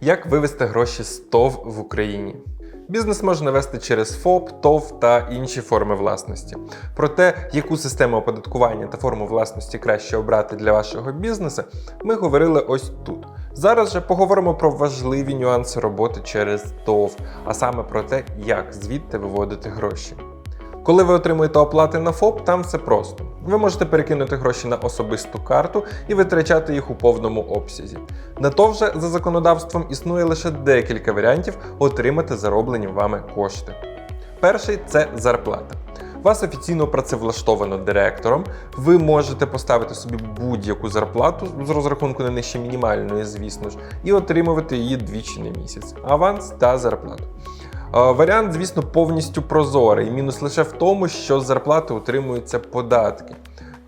Як вивести гроші з ТОВ в Україні? Бізнес можна вести через ФОП, ТОВ та інші форми власності. Про те, яку систему оподаткування та форму власності краще обрати для вашого бізнесу, ми говорили ось тут. Зараз же поговоримо про важливі нюанси роботи через ТОВ, а саме про те, як звідти виводити гроші. Коли ви отримуєте оплати на ФОП, там все просто. Ви можете перекинути гроші на особисту карту і витрачати їх у повному обсязі. На то вже за законодавством існує лише декілька варіантів отримати зароблені вами кошти. Перший це зарплата. Вас офіційно працевлаштовано директором. Ви можете поставити собі будь-яку зарплату з розрахунку не нижче мінімальної, звісно ж, і отримувати її двічі на місяць аванс та зарплату. Е, Варіант, звісно, повністю прозорий. Мінус лише в тому, що з зарплати утримуються податки.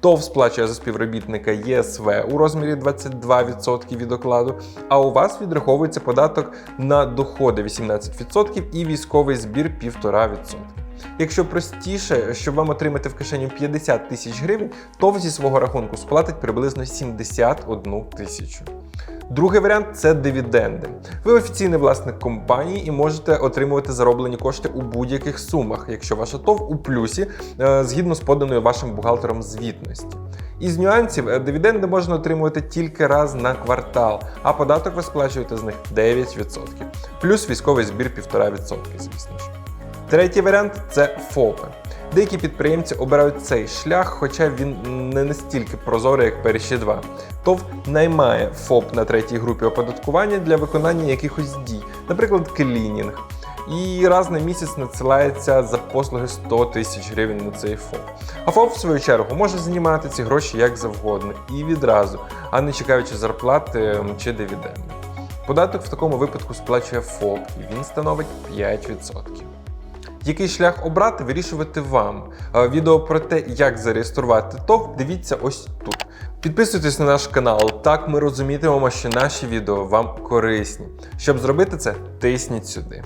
ТОВ сплачує за співробітника ЄСВ у розмірі 22% від окладу, а у вас відраховується податок на доходи 18% і військовий збір 1,5%. Якщо простіше, щоб вам отримати в кишеню 50 тисяч гривень, ТОВ зі свого рахунку сплатить приблизно 71 тисячу. Другий варіант це дивіденди. Ви офіційний власник компанії і можете отримувати зароблені кошти у будь-яких сумах, якщо ваша ТОВ у плюсі е, згідно з поданою вашим бухгалтером звітності. Із нюансів е, дивіденди можна отримувати тільки раз на квартал, а податок ви сплачуєте з них 9%, плюс військовий збір 1,5%, звісно ж. Третій варіант це ФОПи. Деякі підприємці обирають цей шлях, хоча він не настільки прозорий, як перші два. ТОВ наймає ФОП на третій групі оподаткування для виконання якихось дій, наприклад, клінінг. І раз на місяць надсилається за послуги 100 тисяч гривень на цей ФОП. А ФОП, в свою чергу, може знімати ці гроші як завгодно і відразу, а не чекаючи зарплати чи дивіденди. Податок в такому випадку сплачує ФОП, і він становить 5%. Який шлях обрати, вирішувати вам. Е, Відео про те, як зареєструвати ТОВ, дивіться ось тут. Підписуйтесь на наш канал, так ми розумітимемо, що наші відео вам корисні. Щоб зробити це, тисніть сюди.